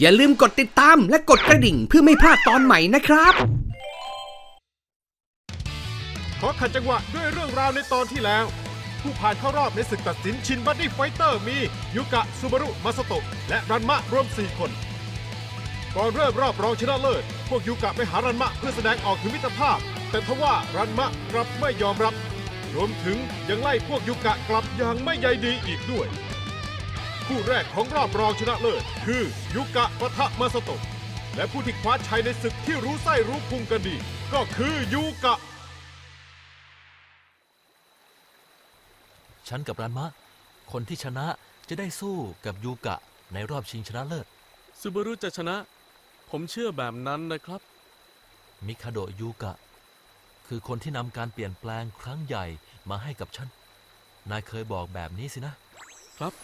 อย่าลืมกดติดตามและกดกระดิ่งเพื่อไม่พลาดตอนใหม่นะครับ ขอขัดจังหวะด้วยเรื่องราวในตอนที่แล้ว ผู้ผ่านเข้ารอบในศึกตัดสินชินบัดดี้ไฟเตอร์มียุกะซูบารุมาสโตะและรันมะรวม 4 คน ก่อนเริ่มรอบรองชนะเลิศ พวกยุกะไปหารันมะเพื่อแสดงออกถึงมิตรภาพ แต่ทว่ารันมะกลับไม่ยอมรับ รวมถึงยังไล่พวกยุกะกลับอย่างไม่ใยดีอีกด้วย คู่แรกของรอบรองชนะเลิศ คือยุกะปะทะมาสโตะและผู้ที่คว้าชัยในศึกที่รู้ไส้รู้พุงกันดี ก็คือยุกะ ฉันกับรันมะ คนที่ชนะจะได้สู้กับยูกะในรอบชิงชนะเลิศ ซูบารุจะชนะ ผมเชื่อแบบนั้นนะครับ มิคาโดะยูกะ คือคนที่นำการเปลี่ยนแปลงครั้งใหญ่มาให้กับฉัน นายเคยบอกแบบนี้สินะ ครับ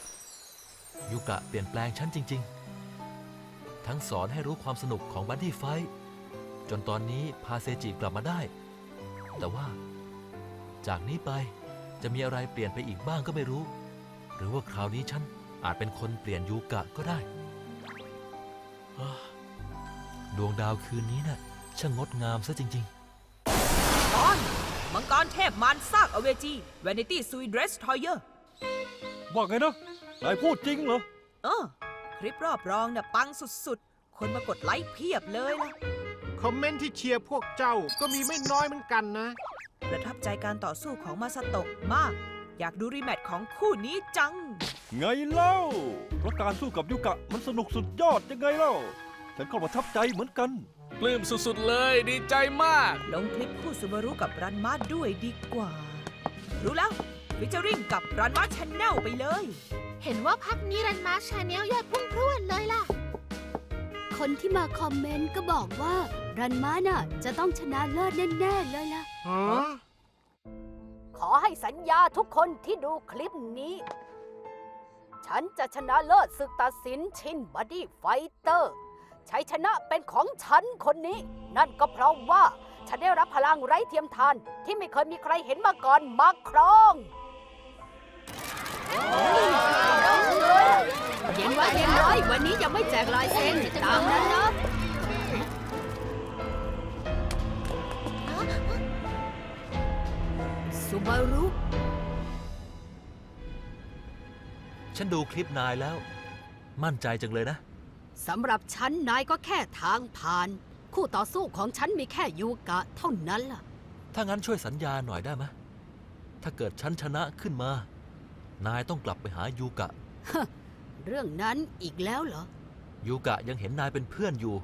ยูกะเปลี่ยนแปลงฉันจริง ๆ ทั้งสอนให้รู้ความสนุกของบัดดี้ไฟท์จนตอนนี้พาเซจิกลับมาได้ แต่ว่า จากนี้ไปจะมีอะไรเปลี่ยนไปอีกบ้างก็ไม่รู้ หรือว่าคราวนี้ฉันอาจเป็นคนเปลี่ยนยูกะก็ได้อ้าดวงดาวคืนนี้น่ะช่างงดงามซะจริง ๆ ตอน มังกรเทพมารซากอเวจี Vanity s u i d r e s t r o y e r ว่าไงนะ นายพูดจริงเหรอ เออคลิปรอบรองน่ะปังสุดๆ คนมากดไลค์เพียบเลยล่ะ คอมเมนต์ที่เชียร์พวกเจ้าก็มีไม่น้อยเหมือนกันนะ ประทับใจการต่อสู้ของมาสโตะมาก อยากดูรีแมตช์ของคู่นี้จัง ไงเล่าเพราะการสู้กับยุกะมันสนุกสุดยอดยังไงเล่า ฉันก็ประทับใจเหมือนกัน ปลื้มสุดๆเลย ดีใจมาก ลงคลิปคู่ซูบารุกับรันมาด้วยดีกว่า รู้แล้ว ฟิชเจอริงกับรันมาชแนลไปเลย เห็นว่าพักนี้รันมาชาแนลยอดพุ่งพรวดเลยล่ะ คนที่มาคอมเมนต์ก็บอกว่า รันมาน่ะ จะต้องชนะเลิศแน่ ๆ เลยล่ะ ขอให้สัญญาทุกคนที่ดูคลิปนี้ ฉันจะชนะเลิศศึกตัดสินชินบัดดี้ไฟเตอร์ชัยชนะเป็นของฉันคนนี้ นั่นก็เพราะว่า ฉันได้รับพลังไร้เทียมทานที่ไม่เคยมีใครเห็นมาก่อนมาครอง เย็นไว้เย็นไว้วันนี้ยังไม่แจกลายเซ็นตามนั้นนะสุบารุฉันดูคลิปนายแล้ว มั่นใจจังเลยนะ สำหรับฉันนายก็แค่ทางผ่าน คู่ต่อสู้ของฉันมีแค่ยูกะเท่านั้นล่ะ ถ้างั้นช่วยสัญญาหน่อยได้ไหมถ้าเกิดฉันชนะขึ้นมา นายต้องกลับไปหายูกะ เรื่องนั้นอีกแล้วเหรอ ยูกะยังเห็นนายเป็นเพื่อนอยู่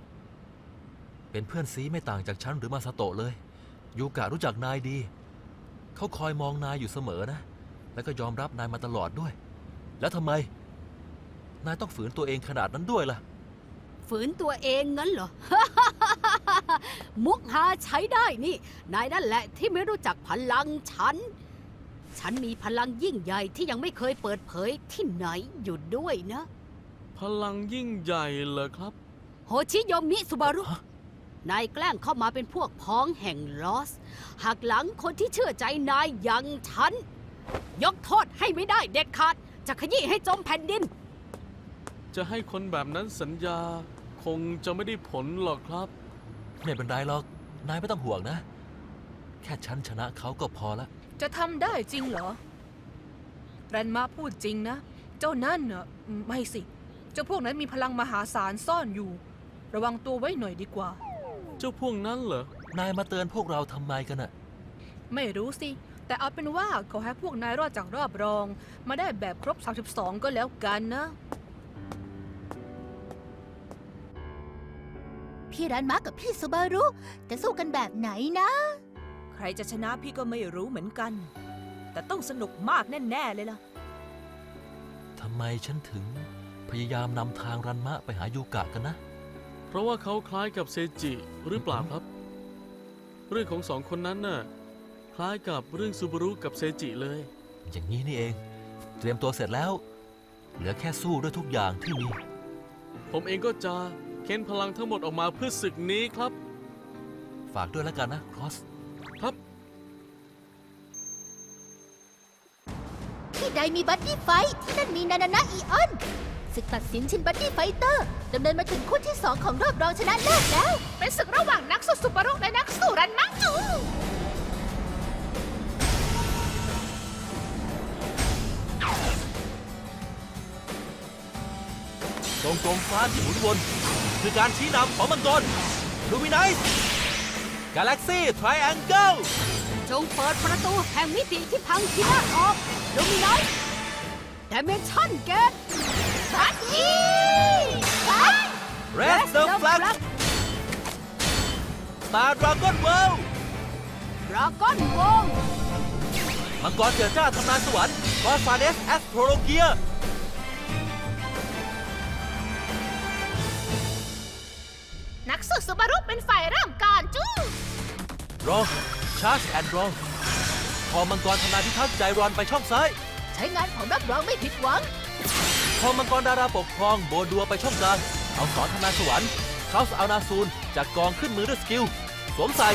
เป็นเพื่อนซีไม่ต่างจากฉันหรือมาซาโตะเลย ยูกะรู้จักนายดี เขาคอยมองนายอยู่เสมอนะ แล้วก็ยอมรับนายมาตลอดด้วย แล้วทำไม นายต้องฝืนตัวเองขนาดนั้นด้วยล่ะ ฝืนตัวเองงั้นเหรอ มุกฮาใช้ได้นี่ นายนั่นแหละที่ไม่รู้จักพลังฉัน ฉันมีพลังยิ่งใหญ่ที่ยังไม่เคยเปิดเผยที่ไหนอยู่ด้วยนะ พลังยิ่งใหญ่เหรอครับ โฮชิโยมิสุบารุฮะนายแกล้งเข้ามาเป็นพวกพ้องแห่งลอส หักหลังคนที่เชื่อใจนายอย่างฉัน ยกโทษให้ไม่ได้เด็ดขาด จะขยี้ให้จมแผ่นดิน จะให้คนแบบนั้นสัญญาคงจะไม่ได้ผลหรอกครับ ไม่เป็นไรหรอก นายไม่ต้องห่วงนะ แค่ฉันชนะเขาก็พอละ จะทำได้จริงเหรอรันมาพูดจริงนะ เจ้านั่นน่ะไม่สิ เจ้าพวกนั้นมีพลังมหาศาลซ่อนอยู่ ระวังตัวไว้หน่อยดีกว่า เจ้าพวกนั้นเหรอ นายมาเตือนพวกเราทำไมกันน่ะไม่รู้สิ แต่เอาเป็นว่าขอให้พวกนายรอดจากรอบรอง มาได้แบบครบ 32 ก็แล้วกันนะ พี่รันมากับพี่ซูบารุ จะสู้กันแบบไหนนะใค รจะชนะพี่ก็ไม่รู้เหมือนกัน แต่ต้องสนุกมากแน่ๆเลยล่ะ ทำไมฉันถึงพยายามนำทางรันมะไปหายูกะกันนะ เพราะว่าเขาคล้ายกับเซจิหรือเปล่าครับ เรื่องของสองคนนั้นน่ะคล้ายกับเรื่องซูบารุกับเซจิเลย อย่างนี้นี่เอง เตรียมตัวเสร็จแล้ว เหลือแค่สู้ด้วยทุกอย่างที่มี ผมเองก็จะเค้นพลังทั้งหมดออกมาเพื่อศึกนี้ครับ ฝากด้วยแล้วกันนะครอส ครับ ที่ใดมีบัดดี้ไฟท์ที่นั่นมีนานานาอีออนศึกตัดสินชินบัดดี้ไฟเตอร์ดำเนินมาถึงคู่ที่2ของรอบรองชนะเลิศแล้ว เป็นศึกระหว่างนักสู้ซูบารุและนักสู้รันมังจู ตรงกลมฟ้าที่หมุนวน คือการชี้นำของมังกรลูมิน i ส์ กาแล็กซี่ทริแองเกิลจงเปิดประตูแห่งมิติที่พังพินาศออกลูมินอยดิเมนชั่นเกตบัดดี้เรสเดอร์ฟลักตาดราก้อนเวิลด์ดราก้อนวงมังกรเจิดจ้าทำนายสวรรค์กอฟาเนสแอสโทรโลเกีย สู้ซูบารุเป็นฝ่ายเริ่มก่อนจู้รอชาร์จแอนด์รอพอมังกรทำนายพิทักษ์ใจรอนไปช่องซ้าย ใช้งานของรับรองไม่ผิดหวัง พอมังกรดาราปกครองโบดัวไปช่องกลางเอาสอนทำนายสวรรค์เขาสเอานาซูนจากกองขึ้นมือด้วยสกิล สวมใส่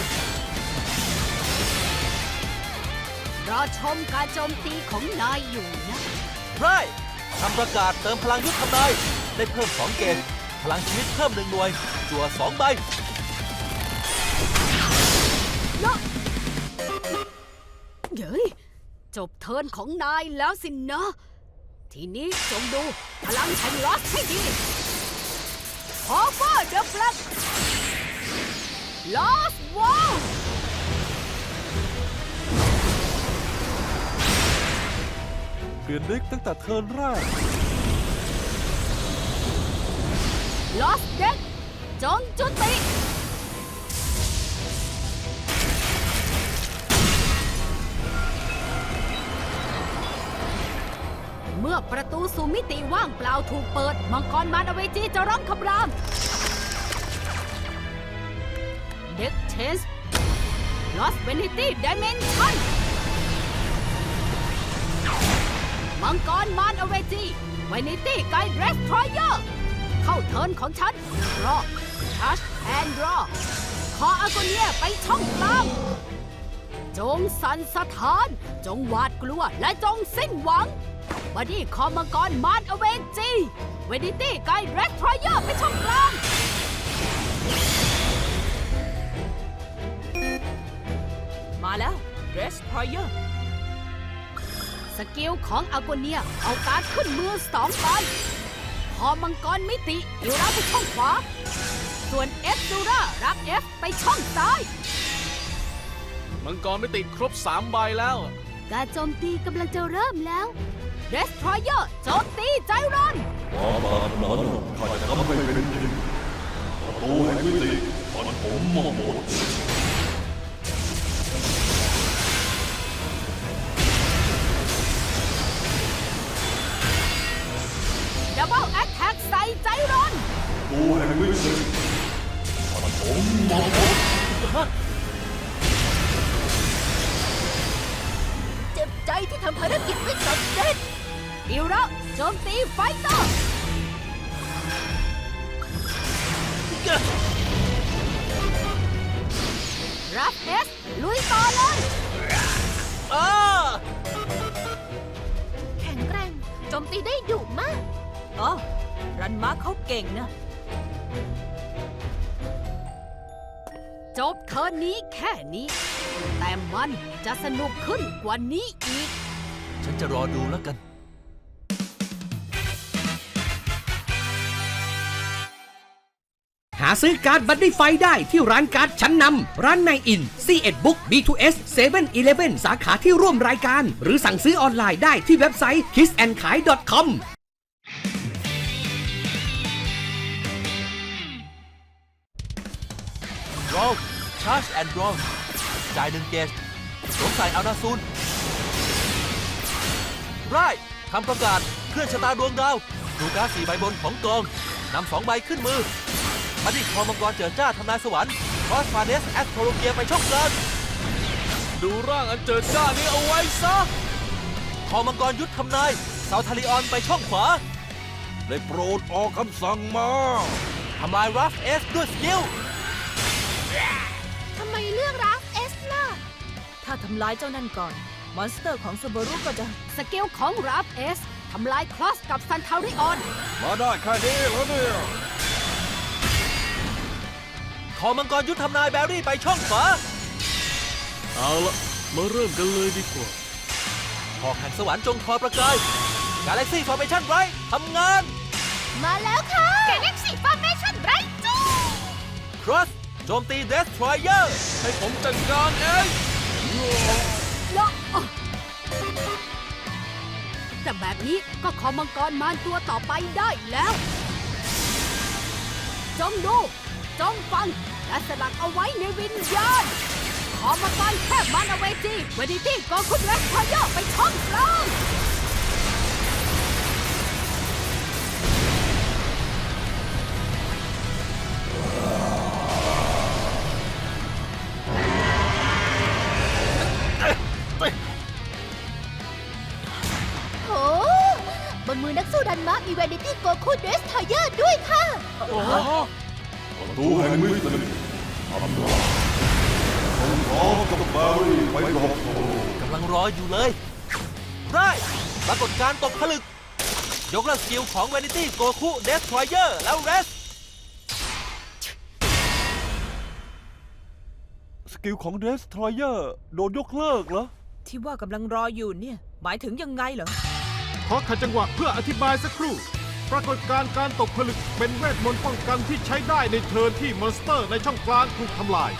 รอชมการโจมตีของนายอยู่นะ ไรทำประกาศเติมพลังยุทธทำนายได้เพิ่ม2เกณฑ์ พลังชีวิตเพิ่มหนึ่งหน่วย จั่ว2ใบเย้ยจบเทิร์นของนายแล้วสินะ ทีนี้จงดูพลังแห่งลอสให้ดีพอเวอร์เดอะฟลักลอสวอลเปลี่ยนเด็กตั้งแต่เทิร์นแรก ลอสเด็กจงจุติ เมื่อประตูสู่มิติว่างเปล่าถูกเปิด มังกรมารอเวจีจะร้องคำราม เด็กเชนส์ลอสเวนิตี้ดิเมนชั่นมังกรมารอเวจีเวนิตี้ไกด์เรสทรอยเยอร์ เข้าเทิร์นของฉันรอทัชแอนด์รอขออาโกเนียไปช่องกลางจงสั่นสถาน จงหวาดกลัวและจงสิ้นหวังบอดี้คอมมังกรมารอเวจีเวนิตี้ไกด์เรสทรอยเยอร์ไปช่องกลางมาแล้วเรสพอยเยอร์สกิลของอาโกเนียเอาการดขึ้นมือสองใบ พอมังกรมิติอิราไปช่องขวา ส่วนเอฟดูรารับเอฟไปช่องซ้าย มังกรไม่ติดครบ 3 ใบแล้ว การโจมตีกำลังจะเริ่มแล้วเดสทรอยเยอร์โจมตีใจรอนความบาปนั้นข้าจะทำให้เป็นจริงประตูแห่งมิติมันผมมาหมดดั ประตูแห่งมิติมันผมมาหมดเจ็บใจที่ทำภารกิจไม่สำเร็จอิระโจมตีไฟเตอร์รับเอสลุยต่อเลยอ้าแข็งแกร่งโจมตีได้ดุมากอ๋อรันมาเขาเก่งนะ จบเทิร์นนี้แค่นี้ แต่มันจะสนุกขึ้นกว่านี้อีก ฉันจะรอดูแล้วกัน หาซื้อการ์ดบัตตี้ไฟได้ที่ร้านการ์ดชั้นนำร้านในอิน C1 Book B2S 7 Eleven สาขาที่ร่วมรายการ หรือสั่งซื้อออนไลน์ได้ที่เว็บไซต์ kissandkai.com รอชาร์จแอนด์รอจ่ายหนึ่งเกจสวมใส่เอานาซูนไรทำประกาศเคลื่อนชะตาดวงดาวดูการดสี่ใบบนของกองนำสองใบขึ้นมือมาดิคอมังกรเจิดจ้าทำนายสวรรค์คอสฟาเนสแอสโทโลเกียไปช่องกลางดูร่างอันเจิดจ้านี้เอาไว้ซะคอมังกรยุทธทำนายเสาทาริออนไปช่องขวาได้โปรดออกคำสั่งมาทำลายรัฟเอสด้วยสกิล ทำไมเลือกราฟเอสล่ะ ถ้าทำลายเจ้านั่นก่อน มอนสเตอร์ของซูบารุก็จะสกิลของรับเอสทำลายคลอสกับซันทาริออน มาได้แค่นี้แล้วเนี่ยขอมังกรยุทธทำนายแบรี่ไปช่องขวาเอาละมาเริ่มกันเลยดีกว่า หอกแห่งสวรรค์จงคอยประกาย Galaxy Formation ไรทำงาน มาแล้วค่ะ Galaxy Formation ไรจู Cross โจมตี Destroyer ให้ผมจัดการเองแล้วอะแต่แบบนี้ก็ขอมังกรมารตัวต่อไปได้แล้ว จงดู จงฟัง และสลักเอาไว้ในวิญญาณ ขอมังกรแค่มานเอาเวจีเวดิตี้ก็คุณเวสพายไปช่องกลาง แบรี่ไปหลอกโกำลังรออยู่เลยไรปรากฏการณ์ตกผลึก ยกเลิกสกิลของ Vanity Goku Destroyer แล้ว Rest สกิลของเดสทรอยเออร์โดนยกเลิกเหรอ ที่ว่ากำลังรออยู่เนี่ย หมายถึงยังไงเหรอ ขอขัดจังหวะเพื่ออธิบายสักครู่ ปรากฏการณ์การตกผลึกเป็นเวทมนต์ป้องกันที่ใช้ได้ในเทิร์นที่มอนสเตอร์ในช่องกลางถูกทำลาย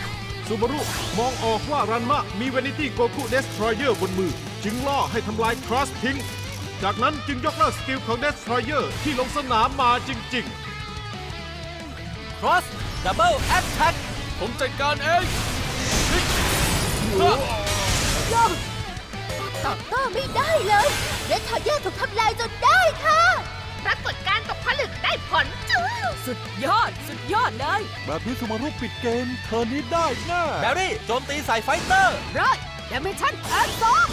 ซูบารุมองออกว่ารันมะมีเวนิตี้โกคุเดสทรอยเออร์บนมือ จึงล่อให้ทำลายครอสทิ้ง จากนั้นจึงยกเลิกสกิลของเดสทรอยเออร์ที่ลงสนามมาจริงๆ Cross Double Attack ผมจัดการเองตอบโต้ไม่ได้เลยเดสทอยเยอร์ถูกทำลายจนได้ค่ะ ปรากฏการตกผลึกได้ผลจูสุดยอด สุดยอดเลย แบบนี้สุมารุปิดเกมเธอร์นี้ได้แน่แบรี่โจมตีใส่ไฟเตอร์ไรเดเมชั่นแอนซอง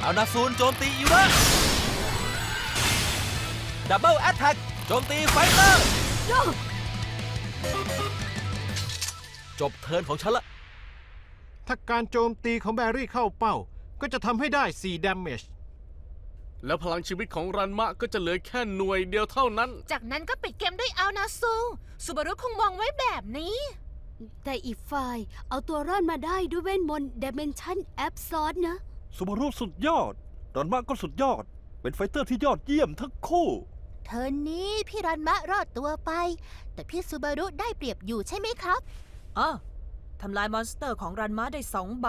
เอานาซูนโจมตีอิระดับเบิลแอตแทกโจมตีไฟเตอร์ จบเทิร์นของฉันละ ถ้าการโจมตีของแบรี่เข้าเป้า ก็จะทำให้ได้ 4 damage แล้วพลังชีวิตของรันมะก็จะเหลือแค่หน่วยเดียวเท่านั้น จากนั้นก็ปิดเกมด้วยเอานาซูซูบารุคงมองไว้แบบนี้ แต่อีกฝ่าย เอาตัวรอดมาได้ด้วยเวทมนต์เดเมชั่นแอปซอสนะ สุมารุสุดยอดดอนมะก็สุดยอด เป็นไฟเตอร์ที่ยอดเยี่ยมทั้งคู่เทิร์นนี้พี่รันมะรอดตัวไป แต่พี่ซูบารุได้เปรียบอยู่ใช่ไหมครับอ้อ ทำลายมอนสเตอร์ของรันมาได้สองใบ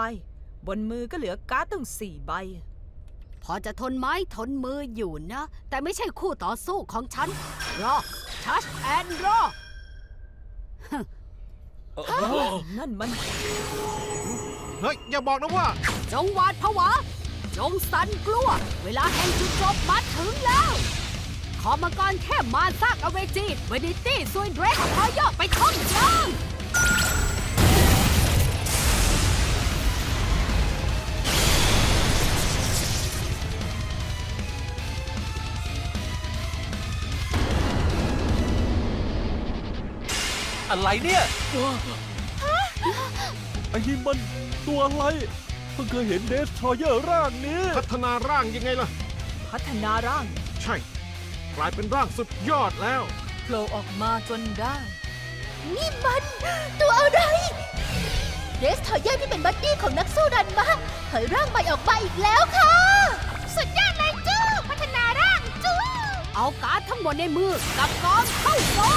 บนมือก็เหลือการ์ดตั้งสี่ใบ พอจะทนไม้ทนมืออยู่นะ แต่ไม่ใช่คู่ต่อสู้ของฉัน รอทัชแอนรอนั่นมัน เฮ้ย อย่าบอกนะว่า จงหวาดผวา จงสั่นกลัว เวลาแห่งจุดจบมาถึงแล้ว ขอมังกรแค่มารซากอเวจีเวนิตี้ซวยเดรสพอยอไปท่องจาง อะไรเนี่ยไอ้นี่มันตัวอะไร เพิ่งเคยเห็นเดสทรอยเออร์ร่างนี้พัฒนาร่างยังไงล่ะ พัฒนาร่างใช่ กลายเป็นร่างสุดยอดแล้ว โผล่ออกมาจนได้ นี่มัน ตัวอะไร เดสทอยเยอร์ที่เป็นบัดดี้ของนักสู้รันมะเผยร่างใหม่ออกมาอีกแล้วค่ะ สุดยอดเลยจู้พัฒนาร่างจู้เอาการ์ดทั้งหมดในมือกับกองเข้าโซ่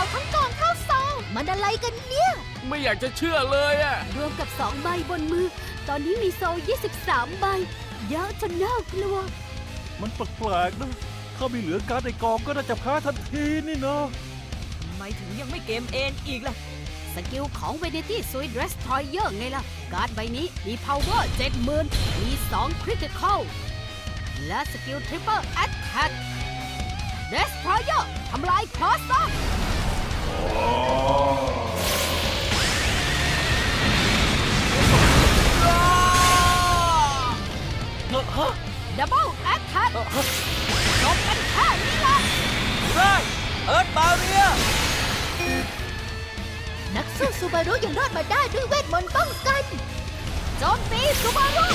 เอาทั้งกองเข้าซองมันอะไรกันเนี่ย ไม่อยากจะเชื่อเลยอะรวมกับ 2 ใบบนมือ ตอนนี้มีโซ่23 ใบ เยอะจนน่ากลัว มันแปลกๆนะถ้าไม่เหลือการดในกองก็น่าจะแพ้ทันทีนี่เนาะทำไมถึงยังไม่เกมเอ็นอีกล่ะ สกิลของ Vanity Sweet Destroyer ไงล่ะ การ์ดใบนี้มี power 70,000 มี 2 critical และสกิล Triple Attack Destroyer ทำลายคลอส ซอฮะ Double Attack จบกันแค่นี้ละไรเอิร์ธบาเรีย นักสู้ซูบารุยังรอดมาได้ด้วยเวทมนต์ป้องกันโจมตีซูบารุ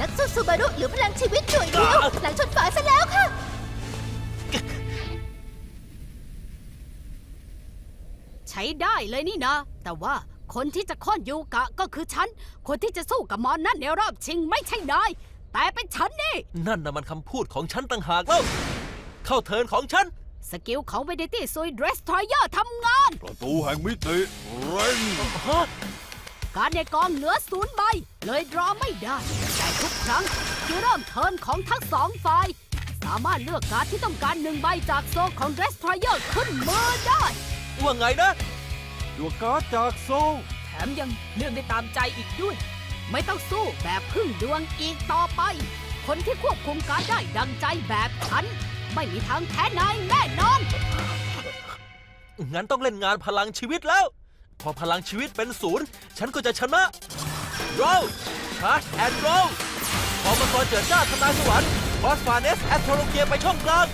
นักสู้ซูบารุเหลือพลังชีวิตหน่วยเดียวหลังชนฝาซะแล้วค่ะ ใช้ได้เลยนี่นะ แต่ว่าคนที่จะค้อนยูกะก็คือฉัน คนที่จะสู้กับหมอนนั่นในรอบชิงไม่ใช่นายแต่เป็นฉันนี่ นั่นน่ะมันคำพูดของฉันต่างหากแล้วเข้าเทิร์นของฉัน สกิลของเวเดตี้ซุยเดรสทรอยเออร์ทำงาน ประตูแห่งมิติเร่งฮะการในกองเหลือศูนย์ใบ เลยดรอไม่ได้แต่ ทุกครั้งที่เริ่มเทิร์นของทั้งสองฝ่าย สามารถเลือกการดที่ต้องการหนึ่งใบจากโซลของเดรสทรอยเออร์ขึ้นมือได้ ว่าไงนะดวงการ์ดจากโซลแถมยังเลือกได้ตามใจอีกด้วย ไม่ต้องสู้แบบพึ่งดวงอีกต่อไป คนที่ควบคุมการดได้ดังใจแบบฉัน ไม่มีทางแพ้นายแน่นอน งั้นต้องเล่นงานพลังชีวิตแล้ว พอพลังชีวิตเป็นศูนย์ ฉันก็จะชนะ roll charge and roll พอมังกรเจิดจ้าทำลายสวรรค์บอสฟาเนสแอตโทโลเกียไปช่องกลาง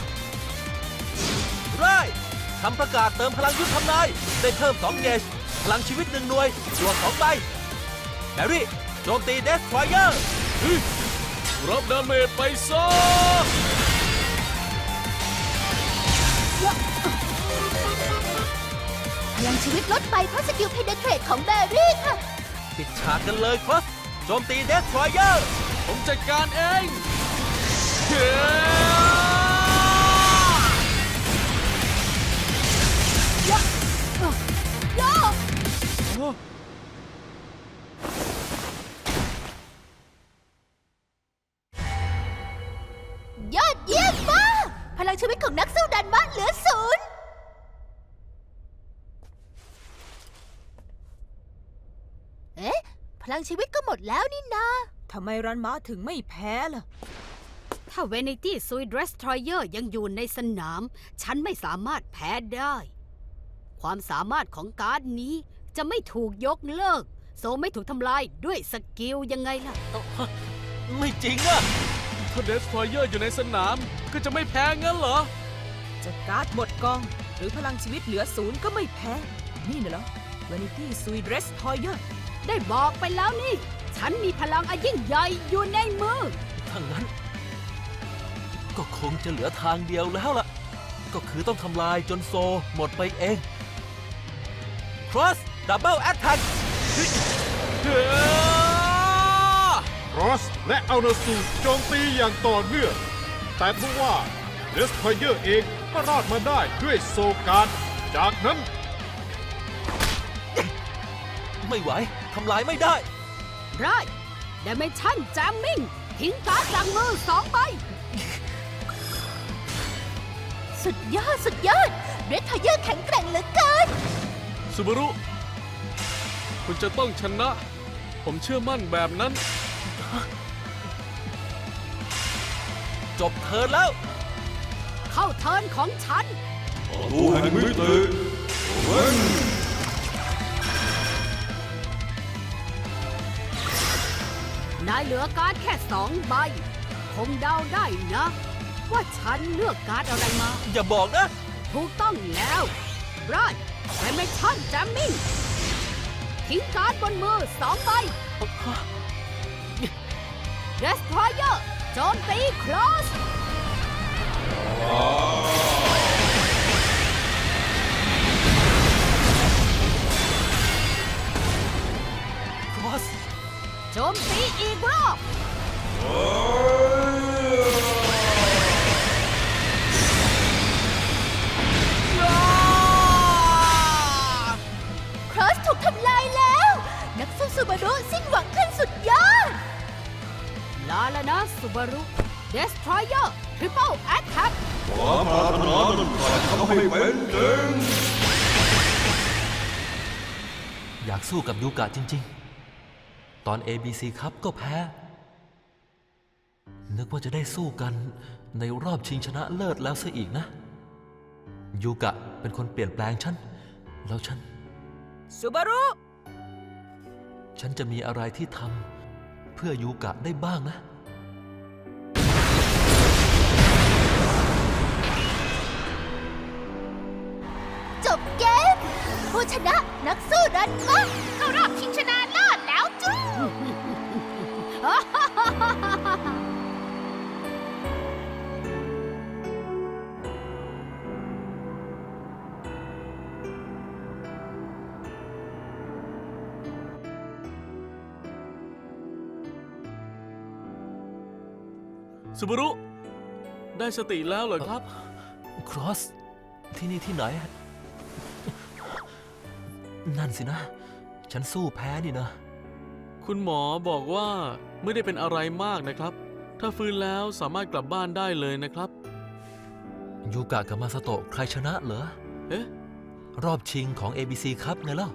ไรทำประกาศเติมพลังยุทธทำนายได้เพิ่ม2เกจพลังชีวิตหนึ่งหน่วยรวม2ใบแฮร์รี่โจมตีเดสทรอยเออร์รับดาเมจไปซะพลังชีวิตลดไปเพราะสกิลเพเดเทรตของแบรี่ค่ะ ปิดฉากกันเลยครับ โจมตีเดสทรอยเยอร์ผมจัดการเอง ชีวิตก็หมดแล้วนี่นาทำไมรันมาถึงไม่แพ้ล่ะ ถ้าเวเนตี้ซุยเดรสทรอยเออร์ยังอยู่ในสนาม ฉันไม่สามารถแพ้ได้ ความสามารถของการ์ดนี้จะไม่ถูกยกเลิก โซไม่ถูกทำลายด้วยสกิลยังไงล่ะ ไม่จริงอะถ้าเดสทรอยเออร์อยู่ในสนาม ก็จะไม่แพ้งั้นเหรอ จะการ์ดหมดกอง หรือพลังชีวิตเหลือศูนย์ก็ไม่แพ้ นี่น่ะเหรอ Vanity Sweet Dress Toyer ได้บอกไปแล้วนี่ ฉันมีพลังอันยิ่งใหญ่อยู่ในมือ ถ้างั้น ก็คงจะเหลือทางเดียวแล้วล่ะ ก็คือต้องทำลายจนโซหมดไปเอง Cross Double Attack ครอสและอัลนาซูโจมตีอย่างต่อเนื่อง แต่ทว่าเดสพอยเออร์เองก็รอดมาได้ด้วยโซการ์ดจากนั้น ไม่ไหว ทำลายไม่ได้ ไรด m เมชั่นแจมมิ่ง ทิ้งการ์ดจากมือสองใบ สุดยอด สุดยอด เรดทอยเยอร์แข็งแกร่งเหลือเกินซูบารุ คุณจะต้องชนะ ผมเชื่อมั่นแบบนั้น จบเทิร์นแล้ว เข้าเทิร์นของฉันประตูแห่งมิติเร่ง นายเหลือการ์ดแค่สองใบ คงเดาได้นะ ว่าฉันเลือกการ์ดอะไรมา อย่าบอกนะ ถูกต้องแล้วไรด m เมชั่นแจมมิ่งทิ้งการ์ดบนมือสองใบ Destroyer โจมตีคลอส Cross โจมตีอีกรอบครอสถูกทำลายแล้ว นักสู้ซูบารุสิ้นหวังขั้นสุดยอด ลาแล้วนะซูบารุ Destroyer Triple Attack ความปรารถนานั้นใครทำให้เป็นจริงอยากสู้กับยูกะจริง ๆ ตอน ABC ครับก็แพ้ นึกว่าจะได้สู้กันในรอบชิงชนะเลิศแล้วซะอีกนะ ยูกะเป็นคนเปลี่ยนแปลงฉัน แล้วฉัน ซูบารุ ฉันจะมีอะไรที่ทำเพื่อยูกะได้บ้างนะ จบเกมผู้ชนะนักสู้รันมาเข้ารอบชิงชนะเลิศ แล้วจู้ซูบารุ ได้สติแล้วเหรอครับ ครอส ที่นี่ที่ไหน นั่นสินะ ฉันสู้แพ้นี่นะ คุณหมอบอกว่าไม่ได้เป็นอะไรมากนะครับ ถ้าฟื้นแล้วสามารถกลับบ้านได้เลยนะครับ ยูกะกับมาสโตะใครชนะเหรอ เอ๊ะ รอบชิงของ ABC ครับไงล่ะ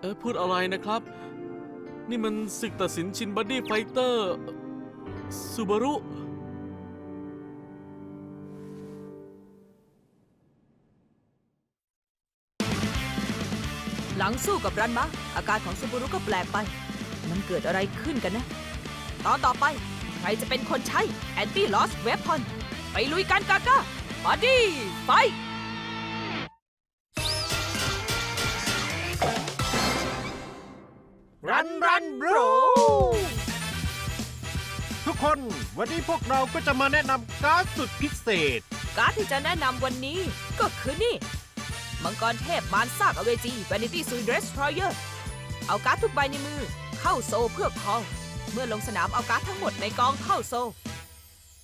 เอ๊ะพูดอะไรนะครับ นี่มันศึกตัดสินชินบัดดี้ไฟเตอร์ซูบารุ หลังสู้กับรันมะอาการของซูบูรุก็แปลกไป มันเกิดอะไรขึ้นกันนะ ตอนต่อไป ใครจะเป็นคนใช้แอนตี้ลอสเวพอนไปลุยกันกาก้าบอดี้ไฟรันรันบรูทุกคนวันนี้พวกเราก็จะมาแนะนำการ์ดสุดพิเศษ การ์ดที่จะแนะนำวันนี้ก็คือนี่ มังกรเทพมารซากอเวจี Vanity s u i d r e s t r o y e r เอาการ์ดทุกใบในมือ เข้าโซเพื่อคอลเมื่อลงสนามเอาการ์ดทั้งหมดในกองเข้าโซ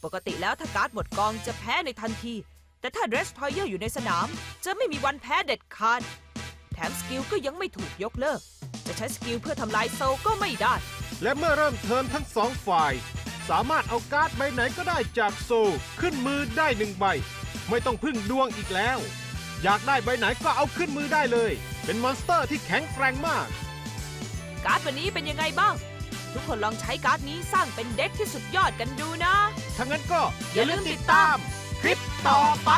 ปกติแล้วถ้าการ์ดหมดกองจะแพ้ในทันที แต่ถ้า d r e s t r o y e r อยู่ในสนาม จะไม่มีวันแพ้เด็ดขาด แถมสกิลก็ยังไม่ถูกยกเลิก จะใช้สกิลเพื่อทำลายโซก็ไม่ได้ และเมื่อเริ่มเทิร์นทั้งสองฝ่าย สามารถเอาการ์ดใบไหนก็ได้จากโซขึ้นมือได้หนึ่งใบ ไม่ต้องพึ่งดวงอีกแล้ว อยากได้ใบไหนก็เอาขึ้นมือได้เลย เป็นมอนสเตอร์ที่แข็งแกร่งมาก การ์ดวันนี้เป็นยังไงบ้าง ทุกคนลองใช้การ์ดนี้สร้างเป็นเด็กที่สุดยอดกันดูนะ ถ้างั้นก็อย่าลืมติดตามคลิปต่อไป